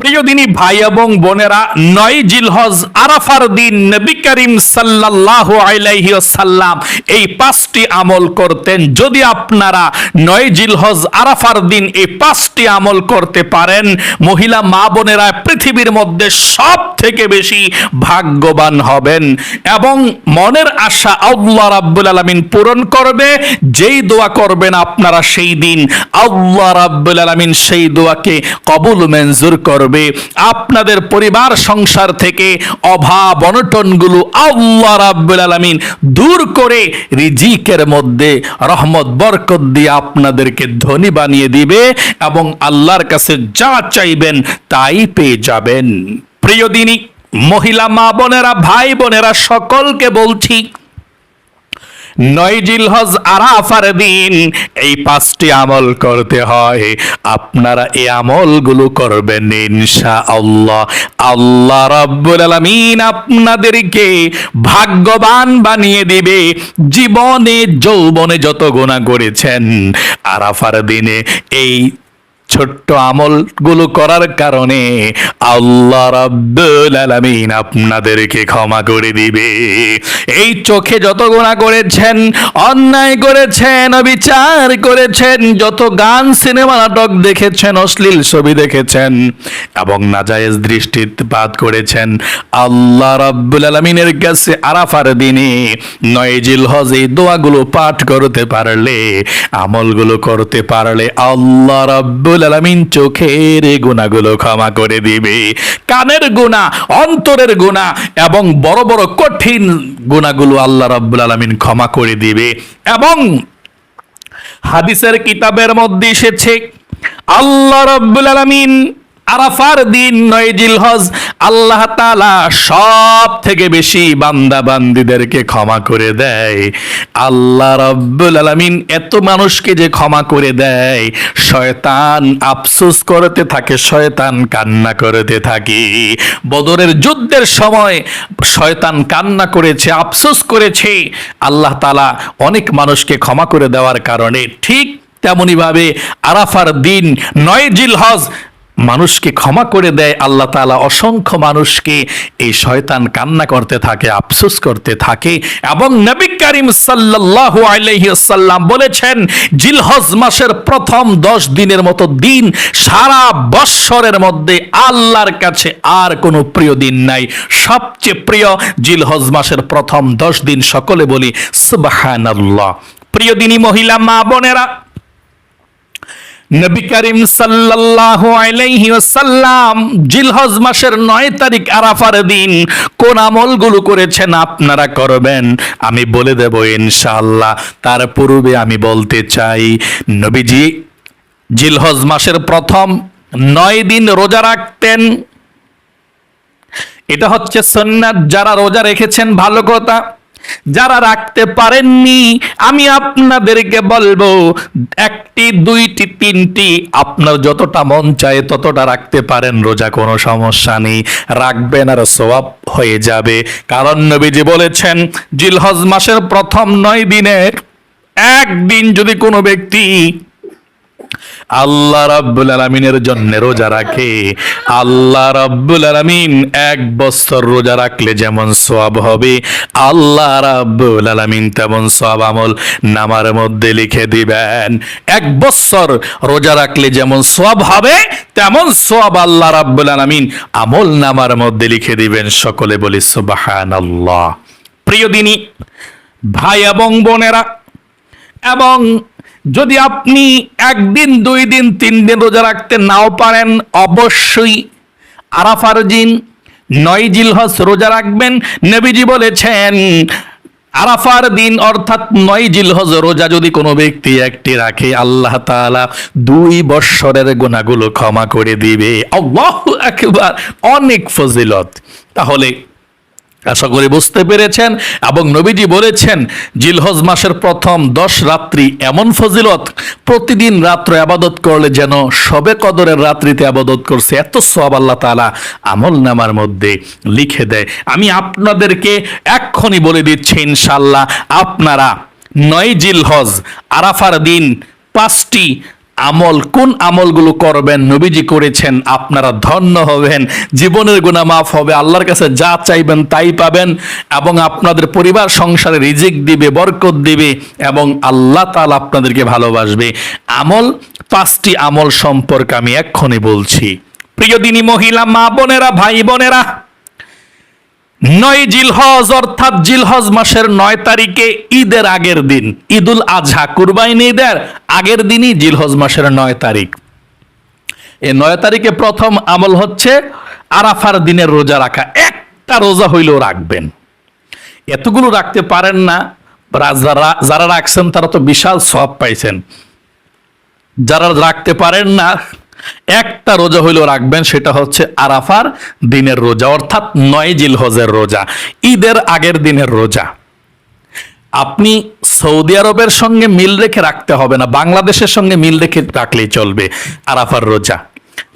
প্রিয় ভাই এবং বোনেরা, নয় জিলহজ আরাফার দিন নবী করিম সাল্লাল্লাহু আলাইহি সাল্লাম এই পাঁচটি আমল করতেন। যদি আপনারা নয় জিলহজ আরাফার দিন এই পাঁচটি আমল করতে পারেন, মহিলা মা বোনেরা পৃথিবীর মধ্যে সব থেকে বেশি ভাগ্যবান হবেন এবং মনের আশা আল্লাহ রাব্বুল আলামিন পূরণ করবে। যেই দোয়া করবেন আপনারা সেই দিন আল্লাহ রাব্বুল আলামিন সেই দোয়াকে কবুল, মঞ্জুর করবে আপনাদের পরিবার, সংসার থেকে অভাব, অনটনগুলো আল্লাহ রাব্বুল আলামিন দূর করে রিজিকের মধ্যে রহমত, বরকত দিয়ে আপনাদেরকে ধনী বানিয়ে দিবে এবং আল্লাহর কাছে যা চাইবেন তাই পেয়ে যাবেন। প্রিয় দিনী, মহিলা মা বোনেরা, ভাই বোনেরা, সকলকে বলছি নয় জিলহজ আরাফার দিন, এই পাঁচটি আমল করতে হয়। আপনারা এই আমলগুলো করবেন ইনশা আল্লাহ আল্লাহ রব্বুল আলমিন আপনাদেরকে ভাগ্যবান বানিয়ে দিবে। জীবনে, যৌবনে যত গোনা করেছেন, আরাফার দিনে এই ছোট্ট আমলগুলো করার কারণে আল্লাহ রাব্বুল আলামিন আপনাদেরকে ক্ষমা করে দিবে। এই চোখে যত গুণা করেছেন, অন্যায় করেছেন, অবিচার করেছেন, যত গান, সিনেমা, নাটক দেখেছেন, অশ্লীল ছবি দেখেছেন এবং নাজায়েজ দৃষ্টিপাত করেছেন, আল্লাহ রাব্বুল আলামিনের কাছে আরাফার দিনে নয় জিলহজ এই দোয়াগুলো পাঠ করতে পারলে, আমলগুলো করতে পারলে আল্লাহ রাব্বুল আলামিন চোখের গুণাগুলো ক্ষমা করে দিবে। কানের গুণা, অন্তরের গুণা এবং বড় বড় কঠিন গুণাগুলো আল্লাহ রাব্বুল আলামিন ক্ষমা করে দিবে। এবং হাদিসের কিতাবের মধ্যে এসেছে, আল্লাহ রাব্বুল আলামিন আরাফার দিন নয় জিলহজ, আল্লাহ তালা সব থেকে বেশি বান্দা বান্দিদেরকে ক্ষমা করে দেয়। আল্লাহ রাব্বুল আলামিন এত মানুষকে যে ক্ষমা করে দেয়, শয়তান আফসোস করতে থাকে, শয়তান কান্না করতে থাকে। বদরের যুদ্ধের সময় শয়তান কান্না করেছে, আফসোস করেছে। আল্লাহ তালা অনেক মানুষকে ক্ষমা করে দেওয়ার কারণে ঠিক তেমনিভাবে আরাফার দিন নয় জিলহজ মানুষকে ক্ষমা করে দেয়, আল্লাহ তাআলা অসংখ্য মানুষকে এই শয়তান কান্না করতে থাকে, আফসোস করতে থাকে এবং নবী করিম সাল্লাল্লাহু আলাইহি সাল্লাম বলেছেন, জিলহজ মাসের প্রথম দশ দিনের মতো দিন সারা বৎসরের মধ্যে আল্লাহর কাছে আর কোনো প্রিয় দিন নাই। সবচেয়ে প্রিয় জিলহজ মাসের প্রথম দশ দিন সকলে বলি, সুবহানাল্লাহ। প্রিয় দিনী মহিলা, মা বোনেরা নবী করিম সাল্লাল্লাহু আলাইহি ওয়াসাল্লাম জিলহজ মাসের নয় তারিখ আরাফার দিন কোন আমলগুলো করেছেন আপনারা করবেন? আমি বলে দেব ইনশাআল্লাহ। তার পূর্বে আমি বলতে চাই, নবীজি জিলহজ মাসের প্রথম নয় দিন রোজা রাখতেন। এটা হচ্ছে সন্ন্যাত যারা রোজা রেখেছেন, ভালো কথা। যারা রাখতে পারেননি, আমি আপনাদেরকে বলব, একটি, দুইটি, তিনটি, আপনার যতটা মন চায় ততটা রাখতে পারেন, রোজা কোনো সমস্যা নেই। রাখবেন আর সোয়াব হয়ে যাবে। কারণ নবীজি বলেছেন, জিলহজ মাসের প্রথম নয় দিনের, একদিন যদি কোনো ব্যক্তি আল্লাহ রাব্বুল আলামিনের জন্য রোজা রাখে। আল্লাহ রাব্বুল আলামিন এক বছর রোজা রাখলে যেমন সওয়াব হবে, আল্লাহ রাব্বুল আলামিন তেমন সওয়াব আমল নামার মধ্যে লিখে দিবেন। এক বছর রোজা রাখলে যেমন সওয়াব হবে, তেমন সওয়াব আল্লাহ রাব্বুল আলামিন আমল নামার মধ্যে লিখে দিবেন। সকলে বলি সুবহানাল্লাহ। প্রিয় দিনী, ভাই এবং বোনেরা, এবং যদি আপনি একদিন দুই দিন তিন দিন রোজা রাখতে নাও পারেন, অবশ্যই আরাফার দিন নয় জিলহজ রোজা রাখবেন। নবীজি বলেছেন, আরাফার দিন অর্থাৎ নয় জিলহজ রোজা যদি কোনো ব্যক্তি একটি রাখে, আল্লাহ তাআলা দুই বৎসরের গোনাগুলো ক্ষমা করে দিবে। আল্লাহু আকবার, অনেক ফজিলত। তাহলে আশা করি বুঝতে পেরেছেন এবং নবীজি বলেছেন, জিলহজ মাসের প্রথম দশ রাত্রি এমন ফজিলত, প্রতিদিন রাত্র আবাদত করলে যেন সবে কদরের রাত্রিতে আবাদত করছে। এত সব আল্লাহ তালা আমল নামার মধ্যে লিখে দেয়। আমি আপনাদেরকে এক্ষণি বলে দিচ্ছি ইনশাল্লাহ আপনারা নয় জিলহজ আরাফার দিন পাঁচটি আমল, কোন আমলগুলো করবেন? নবীজি করেছেন, আপনারা ধন্য হবেন। জীবনের গুণা মাফ হবে, আল্লাহর কাছে যা চাইবেন তাই পাবেন এবং আপনাদের পরিবার, সংসারে রিজিক দিবে, বরকত দিবে এবং আল্লাহ তাআলা আপনাদেরকে ভালোবাসবে। আমল, পাঁচটি আমল সম্পর্কে আমি এক্ষুনি বলছি। প্রিয় দিনী মহিলা, মা বোনেরা, ভাই বোনেরা নয় জিলহজ অর্থাৎ জিলহজ মাসের নয় তারিখে ঈদের আগের দিন, ঈদুল আজহা কুরবাইন ঈদের আগের দিনই জিলহজ মাসের নয় তারিখ। এই নয় তারিখে প্রথম আমল হচ্ছে আরাফার দিনের রোজা রাখা। একটা রোজা হইলেও রাখবেন। এতগুলো রাখতে পারেন না যারা যারা রাখছেন তারা তো বিশাল সব পাইছেন। যারা রাখতে পারেন না একটা রোজা হইলেও রাখবেন, সেটা হচ্ছে আরাফার দিনের রোজা, অর্থাৎ নয় জিলহজের রোজা, ঈদের আগের দিনের রোজা। আপনি সৌদি আরবের সঙ্গে মিল রেখে রাখতে হবে না, বাংলাদেশের সঙ্গে মিল রেখে রাখলেই চলবে আরাফার রোজা।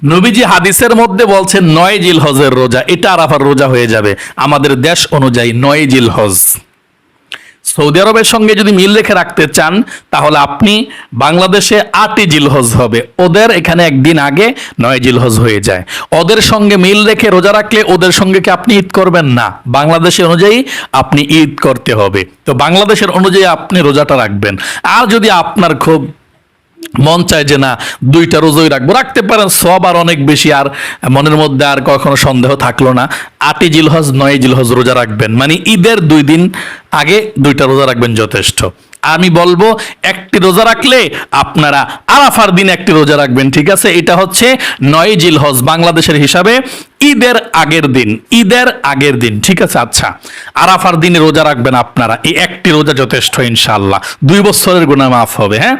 নবীজি হাদিসের মধ্যে বলছেন, নয় জিলহজের রোজা, এটা আরাফার রোজা হয়ে যাবে। আমাদের দেশ অনুযায়ী নয় জিলহজ। সৌদি আরবের সঙ্গে যদি মিল রেখে রাখতে চান, তাহলে আপনি বাংলাদেশে আটই জিলহজ হবে। ওদের এখানে একদিন আগে নয় জিলহজ হয়ে যায়। ওদের সঙ্গে মিল রেখে রোজা রাখলে ওদের সঙ্গে কি আপনি ঈদ করবেন? না। বাংলাদেশের অনুযায়ী আপনি ঈদ করতে হবে। তো বাংলাদেশের অনুযায়ী আপনি রোজাটা রাখবেন। আর যদি আপনার খুব মন চায় যে না, দুইটা রোজই রাখব। রাখতে পারেন সব আর অনেক বেশি, আর মনের মধ্যে আর কখনো সন্দেহ থাকল না। আটই জিলহজ নয় জিলহজ রোজা রাখবেন। মানে ঈদের দুই দিন আগে দুইটা রোজা রাখবেন যথেষ্ট। আমি বলব, একটি রোজা রাখলে আপনারা আরাফার দিন একটি রোজা রাখবেন, ঠিক আছে? এটা হচ্ছে নয় জিলহজ, বাংলাদেশের হিসাবে ঈদের আগের দিন, ঈদের আগের দিন, ঠিক আছে? আচ্ছা আরাফার দিনে রোজা রাখবেন আপনারা। এই একটি রোজা যথেষ্ট ইনশাল্লাহ দুই বছরের গুণা মাফ হবে হ্যাঁ?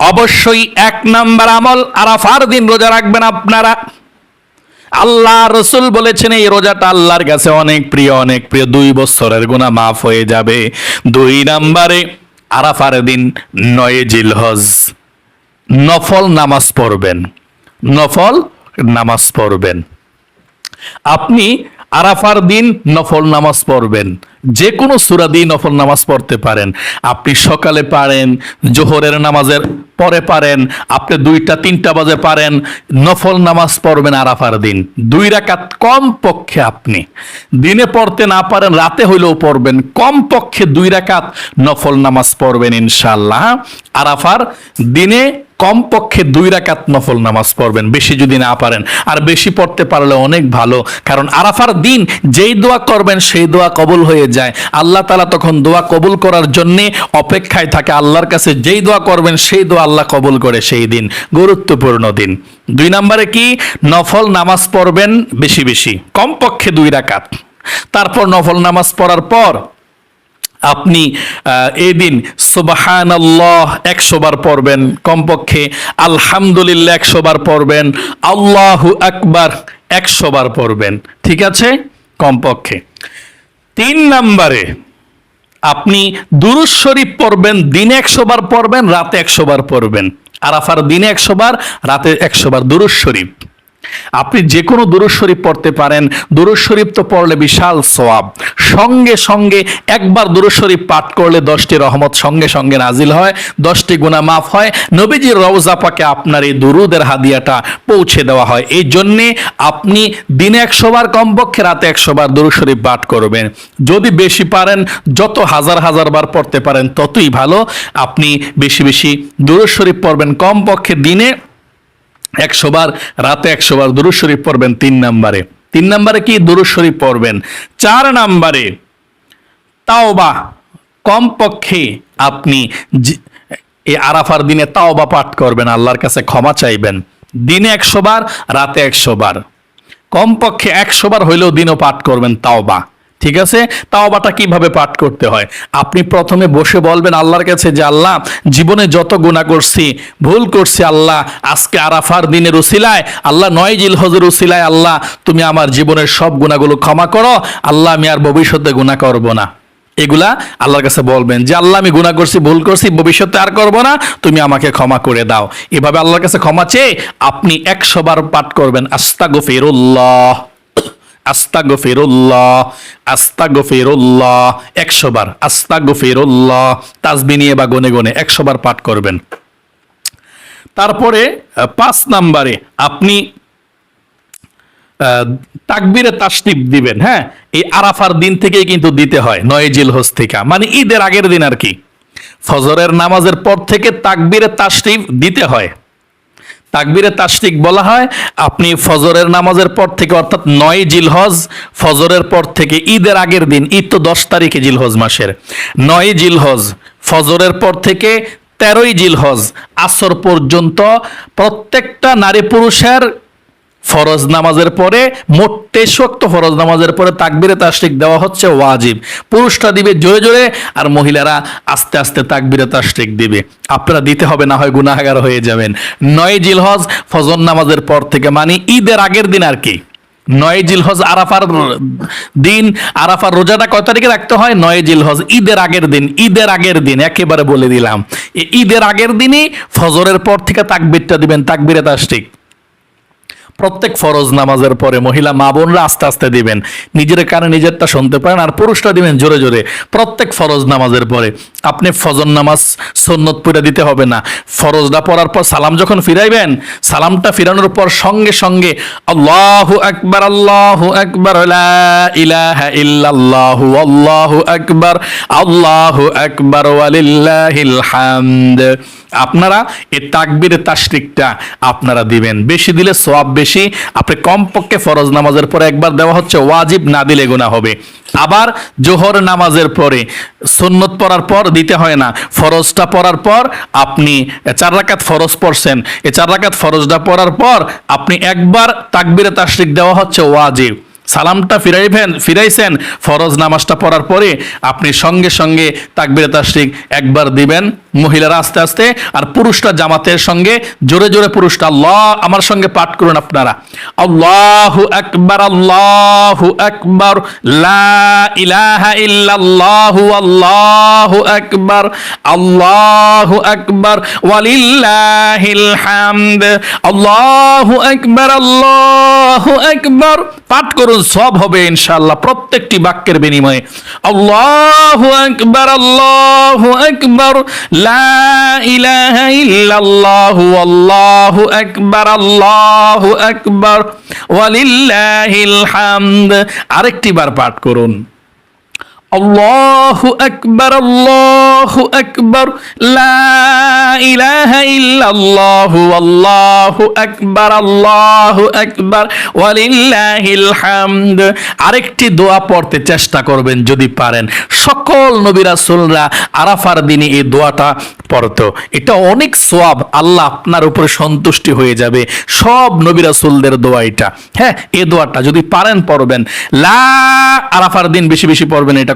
অবশ্যই এক নাম্বার আমল আরাফার দিন রোজা রাখবেন আপনারা। আল্লাহ রসুল বলেছেন, এই রোজাটা আল্লাহর কাছে অনেক প্রিয় অনেক প্রিয়। দুই বছরের গুণা মাফ হয়ে যাবে। দুই নাম্বারে আরাফার দিন নয় জিলহজ। নফল নামাজ পড়বেন। নফল নামাজ পড়বেন। আপনি আরাফার দিন নফল নামাজ পড়বেন। যে কোনো সুরা দিয়ে নফল নামাজ পড়তে পারেন। আপনি সকালে পারেন, জোহরের নামাজের পরে পারেন, আপনি দুইটা, তিনটা বাজে পারেন, নফল নামাজ পড়বেন আরাফার দিন। দুই রাকাত কম পক্ষে আপনি। দিনে পড়তে না পারেন, রাতে হইলেও পড়বেন। কম পক্ষে দুই রাকাত নফল নামাজ পড়বেন ইনশাল্লাহ আরাফার দিনে কমপক্ষে দুই রাকাত নফল নামাজ পড়বেন, বেশি যদি না পারেন। আর বেশি পড়তে পারলে অনেক ভালো, কারণ আরাফার দিন যেই দোয়া করবেন, সেই দোয়া কবুল হয়ে যায়। আল্লাহ তালা তখন দোয়া কবুল করার জন্যে অপেক্ষায় থাকে, আল্লাহর কাছে যেই দোয়া করবেন, সেই দোয়া আল্লাহ কবুল করে সেই দিন। গুরুত্বপূর্ণ দিন। দুই নম্বরে কি? নফল নামাজ পড়বেন বেশি বেশি, কমপক্ষে দুই রাকাত। তারপর নফল নামাজ পড়ার পর আপনি এদিন সুবাহান আল্লাহ একশো বার পড়বেন, কমপক্ষে আলহামদুলিল্লাহ একশো বার পড়বেন, আল্লাহু আকবার একশো বার পড়বেন, ঠিক আছে? কমপক্ষে। তিন নম্বরে, আপনি দুরুজ শরীফ পড়বেন, দিনে একশো বার পড়বেন, রাতে একশো বার পড়বেন। আরাফার দিনে একশো বার, রাতে একশো বার দুরুজ শরীফ। আপনি যে কোনো দুরুজ শরীফ পড়তে পারেন। দুরুজ শরীফ তো পড়লে বিশাল সোয়াব সঙ্গে সঙ্গে একবার দুরুজ শরীফ পাঠ করলে দশটি রহমত সঙ্গে সঙ্গে নাজিল হয়, দশটি গুণা মাফ হয়। নবীজির রওজা পাকে আপনার এই দুরুদের হাদিয়াটা পৌঁছে দেওয়া হয়। এই জন্যে আপনি দিনে একশো বার কমপক্ষে রাতে একশো বার দুরুজ শরীফ পাঠ করবেন। যদি বেশি পারেন, যত হাজার হাজার বার পড়তে পারেন, ততই ভালো। আপনি বেশি বেশি দুরুজ শরীফ পড়বেন কমপক্ষে দিনে একশো বার রাতে একশো বার দুরুজ শরীফ পড়বেন তিন নাম্বারে। তিন নাম্বারে কি দুরুজ শরীফ পড়বেন? চার নাম্বারে, তাওবা, কমপক্ষে আপনি এই আরাফার দিনে তাওবা পাঠ করবেন, আল্লাহর কাছে ক্ষমা চাইবেন। দিনে একশো বার রাতে একশো বার কমপক্ষে একশো বার হইলেও দিনও পাঠ করবেন তাওবা। ঠিক আছে? তাওবাটা কীভাবে পাঠ করতে হয়? আপনি প্রথমে বসে বলবেন আল্লাহর কাছে যে, আল্লাহ, জীবনে যত গুণা করছি, ভুল করছি আল্লাহ, আজকে আরাফার দিনের উসিলায়, আল্লাহ, নয় জিল হজের উসিলায় আল্লাহ, তুমি আমার জীবনের সব গুণাগুলো ক্ষমা করো, আল্লাহ, আমি আর ভবিষ্যতে গুণা করব না। এগুলা আল্লাহর কাছে বলবেন যে, আল্লাহ, আমি গুনাহ করছি, ভুল করছি, ভবিষ্যতে আর করব না, তুমি আমাকে ক্ষমা করে দাও। এভাবে আল্লাহর কাছে ক্ষমা চেয়ে আপনি একশো বার পাঠ করবেন আস্তা গফিরুল্লাহ আস্তা গফিরুল্লাহ আস্তা গফিরুল্লাহ একশো বার আস্তা গফিরুল্লাহ তাজবি নিয়ে বা গনে গনে একশো বার পাঠ করবেন। তারপরে পাঁচ নাম্বারে আপনি তাকবীরে তাসনিফ দিবেন হ্যাঁ? এই আরাফার দিন থেকেই কিন্তু দিতে হয়, নয় জিলহজ থেকে। মানে ঈদের আগের দিন আর কি। ফজরের নামাজের পর থেকে তাকবীরে তাসনিফ দিতে হয়। তাকবীরে তাস্তিক বলা হয়, আপনি ফজরের নামাজের পর থেকে অর্থাৎ নয় জিলহজ, ফজরের পর থেকে ঈদের আগের দিন, ঈদ তো দশ তারিখে জিলহজ মাসের, নয় জিলহজ, ফজরের পর থেকে তেরোই জিলহজ, আসর পর্যন্ত প্রত্যেকটা নারী পুরুষের ফরজ নামাজের পরে, মোটে শক্ত ফরজ নামাজের পরে তাকবিরে তাসরিক দেওয়া হচ্ছে ওয়াজিব। পুরুষরা দিবে জোরে জোরে আর মহিলারা আস্তে আস্তে তাকবিরে তাসরিক দিবে। আপনারা দিতে হবে না হয় গুনাহগার হয়ে যাবেন। নয় জিলহজ ফজর নামাজের পর থেকে মানে ঈদের আগের দিন আর কি। নয় জিলহজ আরাফার দিন, আরাফার রোজাটা কয় তারিখে রাখতে হয়? নয় জিলহজ ঈদের আগের দিন, ঈদের আগের দিন, একেবারে বলে দিলাম। ঈদের আগের দিনই ফজরের পর থেকে তাকবিরটা দিবেন, তাকবিরে তাসরিক প্রত্যেক ফরজ নামাজের পরে মহিলা মা বোনরা আস্তে আস্তে দিবেন। নিজের কানে নিজেরটা শুনতে পারেন আর পুরুষরা দিবেন জোরে জোরে। প্রত্যেক ফরজ নামাজের পরে আপনি ফজর নামাজ সন্নত পুরে দিতে হবে না। ফরজটা পড়ার পর সালাম যখন ফিরাইবেন, সালামটা ফিরানোর পর সঙ্গে সঙ্গে আল্লাহু আকবার আল্লাহু আকবার ইলাহা আল্লাহু আকবার আল্লাহু আকবার, ওয়ালিল্লাহিল হামদ। আপনারা এই তাকবীর তাশরিকটা আপনারা দিবেন। বেশি দিলে সওয়াব বেশি। আপনি কমপক্ষে ফরজ নামাজের পরে একবার দেওয়া হচ্ছে, ওয়াজিব না দিলে গুনাহ হবে। আবার জোহর নামাজের পরে সুন্নত পড়ার পর দিতে হয় না। ফরজটা পড়ার পর আপনি চার রাকাত ফরজ পড়ছেন। এই চার রাকাত ফরজটা পড়ার পর আপনি একবার তাকবিরে তাশরিক দেওয়া হচ্ছে, ওয়াজিব। সালামটা ফিরাইবেন ফিরাইছেন। ফরজ নামাজটা পড়ার পরে আপনি সঙ্গে সঙ্গে তাকবিরে তাশরিক একবার দিবেন। মহিলারা আস্তে আস্তে আর পুরুষরা জামাতের সঙ্গে জোরে জোরে পুরুষটা, আল্লাহ, আমার সঙ্গে পাঠ করুন আপনারা। আল্লাহু আকবার আল্লাহু আকবার, লা ইলাহা ইল্লাল্লাহু, আল্লাহু আকবার আল্লাহু আকবার, ওয়ালিল্লাহিল হামদ আল্লাহু আকবার। পাঠ করুন সব হবে ইনশাল্লাহ প্রত্যেকটি বাক্যের বিনিময়ে। আল্লাহু আকবার আল্লাহু আকবার, লা ইলাহা ইল্লাল্লাহু, আল্লাহু আকবার আল্লাহু আকবার, ওয়ালিল্লাহিল হামদ। আরেকটি বার পাঠ করুন। আল্লাহু আকবার আল্লাহু আকবার, লা ইলাহা আল্লাহু আকবার আল্লাহু আকবার, ওয়ালিল্লাহিল হামদ। আরেকটি দোয়া পড়তে চেষ্টা করবেন যদি পারেন। সকল নবী রাসূলরা আরাফার দিনে এই দোয়াটা পড়তো। এটা অনেক সোয়াব আল্লাহ আপনার উপরে সন্তুষ্টি হয়ে যাবে। সব নবী রাসূলদের দোয়া এটা। হ্যাঁ এই দোয়াটা যদি পারেন পড়বেন। লা আরাফার দিন বেশি বেশি পড়বেন, এটা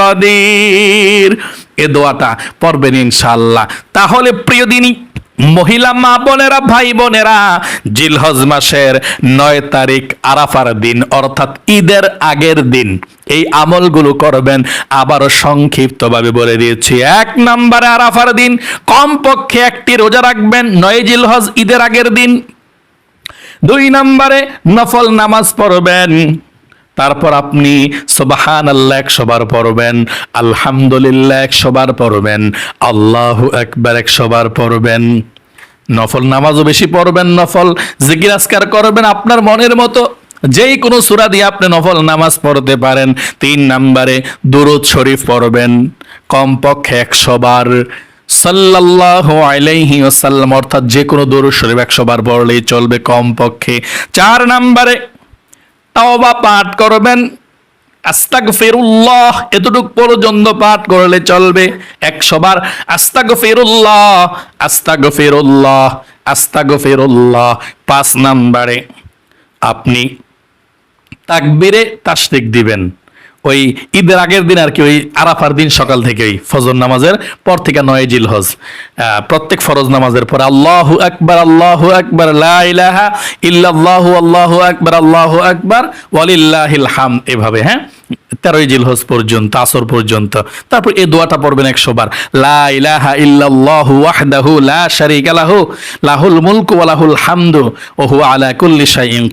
কাদির। এ দোয়াটা পড়বেন ইনশাআল্লাহ। তাহলে প্রিয় দিনী, মহিলা মা বোনেরা, ভাই বোনেরা, জিলহজ মাসের নয় তারিখ আরাফার দিন, অর্থাৎ ঈদের আগের দিন, এই আমলগুলো করবেন। আবারও সংক্ষিপ্তভাবে বলে দিয়েছি, এক নম্বরে আরাফার দিন, কমপক্ষে একটি রোজা রাখবেন, নয় জিলহজ ঈদের আগের দিন। দুই নম্বরে নফল নামাজ পড়বেন। তারপর আপনি সোবাহান আল্লাহ একশো বার পড়বেন, আলহামদুলিল্লাহ একশো বার পড়বেন, আল্লাহ একবার একশো বার পড়বেন। নফল নামাজও বেশি পড়বেন, নফল জিকির আসকার করবেন আপনার মনের মতো। যেই কোনো সুরা দিয়ে আপনি নফল নামাজ পড়তে পারেন, তিন নাম্বারে দুরুদ শরীফ পড়বেন, কমপক্ষে একশো বার। সাল্লাল্লাহু আলাইহি ওয়াসাল্লাম, অর্থাৎ যে কোনো দরুদ শরীফ একশো বার পড়লেই চলবে কমপক্ষে। চার নম্বরে তাওবা পাঠ করবেন। আস্তাগফিরুল্লাহ, এতটুক পর্যন্ত পাঠ করলে চলবে একশো বার। আস্তাগফিরুল্লাহ আস্তাগফিরুল্লাহ আস্তাগফিরুল্লাহ, পাঁচ নাম্বারে আপনি তাকবিরে তাসদিক দিবেন। ওই ঈদের আগের দিন আর কি, ওই আরাফার দিন সকাল থেকেই, ফজর নামাজের পর থেকে নয় জিল হজ প্রত্যেক ফরজ নামাজের পর আল্লাহ আকবার আল্লাহ আকবার ইলাহা ইল্লাল্লাহু, আল্লাহু আকবার আল্লাহু আকবার, ওয়ালিল্লাহিল হাম এভাবে হ্যাঁ? তেরোই জিল হজ পর্যন্ত, আসর পর্যন্ত। তারপর এই দোয়াটা পড়বেন একশো বার। লা লা লাহু, লাহুল মুলকু ওয়া লাহুল হামদু, ওয়া হুয়া আলা কুল্লি শাইইন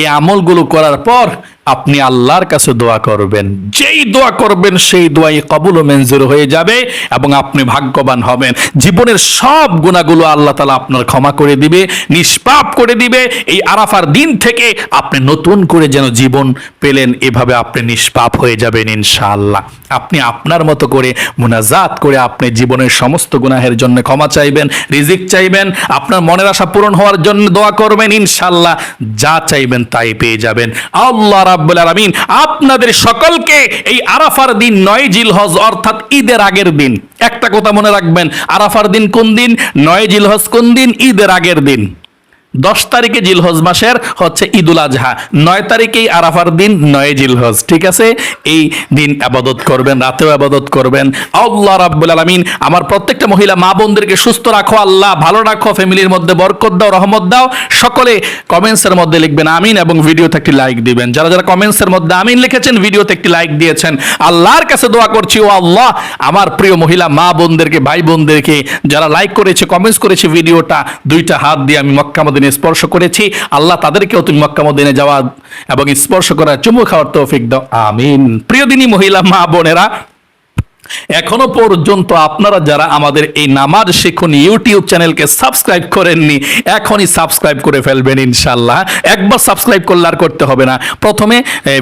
এই আমলগুলো করার পর আপনি আল্লাহর কাছে দোয়া করবেন। যেই দোয়া করবেন, সেই দোয়াই কবুল ও মঞ্জুর হয়ে যাবে এবং আপনি ভাগ্যবান হবেন। জীবনের সব গুণাগুলো আল্লাহ তালা আপনার ক্ষমা করে দিবে, নিষ্পাপ করে দিবে। এই আরাফার দিন থেকে আপনি নতুন করে যেন জীবন পেলেন, এভাবে আপনি নিষ্পাপ হয়ে যাবেন ইনশাআল্লাহ। আপনি আপনার মতো করে মুনাজাত করে আপনি জীবনের সমস্ত গুনাহের জন্য ক্ষমা চাইবেন, রিজিক চাইবেন, আপনার মনের আশা পূরণ হওয়ার জন্য দোয়া করবেন ইনশাআল্লাহ। যা চাইবেন তাই পেয়ে যাবেন। আল্লাহ রাব্বুল আলমিন আপনাদের সকলকে এই আরাফার দিন নয় জিলহজ, অর্থাৎ ঈদের আগের দিন। একটা কথা মনে রাখবেন, আরাফার দিন কোন দিন? নয় জিলহজ কোন দিন? ঈদের আগের দিন। দশ তারিখে জিলহজ মাসের হচ্ছে ঈদুল আজহা। নয় তারিখেই আরাফার দিন, নয় জিলহজ, ঠিক আছে? এই দিন আবাদত করবেন, রাতেও আবাদত করবেন। আল্লাহ রাব্বুল আলামিন আমার প্রত্যেকটা মহিলা, মা বোনদেরকে সুস্থ রাখো, আল্লাহ ভালো রাখো, ফ্যামিলির মধ্যে বরকত দাও, রহমত দাও। সকলে কমেন্টসের মধ্যে লিখবেন আমিন এবং ভিডিওতে একটি লাইক দিবেন। যারা যারা কমেন্টসের মধ্যে আমিন লিখেছেন, ভিডিওতে একটি লাইক দিয়েছেন, আল্লাহর কাছে দোয়া করছি, ও আল্লাহ, আমার প্রিয় মহিলা, মা বোনদেরকে, ভাই বোনদেরকে, যারা লাইক করেছে, কমেন্টস করেছে, ভিডিওটা দুইটা হাত দিয়ে আমি মক্কা মদিনে স্পর্শ করেছি। আল্লাহ তাদেরকেও তুমি মক্কা মদিনে যাওয়া এবং স্পর্শ করার চুমু খাওয়ার তৌফিক দাও। আমিন। প্রিয় দিনী মহিলা মা বোনেরা এখনও পর্যন্ত আপনারা যারা আমাদের এই নামাজ শিখুন ইউটিউব চ্যানেলকে সাবস্ক্রাইব করেননি, এখনই সাবস্ক্রাইব করে ফেলবেন ইনশাল্লাহ একবার সাবস্ক্রাইব করলে আর করতে হবে না। প্রথমে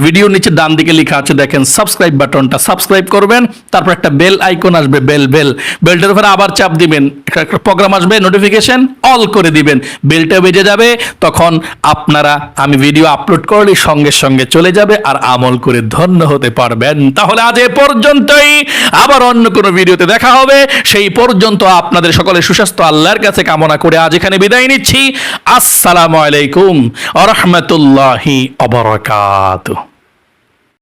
ভিডিওর নিচে ডান দিকে লেখা আছে, দেখেন, সাবস্ক্রাইব বাটনটা সাবস্ক্রাইব করবেন, তারপর একটা বেল আইকন আসবে, বেল বেল। বেলটার উপরে আবার চাপ দিবেন একটা প্রোগ্রাম আসবে, নোটিফিকেশন অল করে দিবেন। বেলটা বেজে যাবে, তখন আপনারা, আমি ভিডিও আপলোড করলে সঙ্গে সঙ্গে চলে যাবে আর আমল করে ধন্য হতে পারবেন। তাহলে আজ এ পর্যন্তই। আবার অন্য কোনো ভিডিওতে দেখা হবে। সেই পর্যন্ত আপনাদের সকলে সুস্বাস্থ্য, আল্লাহর কাছে কামনা করে আজ এখানে বিদায় নিচ্ছি। আসসালামু আলাইকুম। আ রহমতুল্লাহি অবরাকাতুহ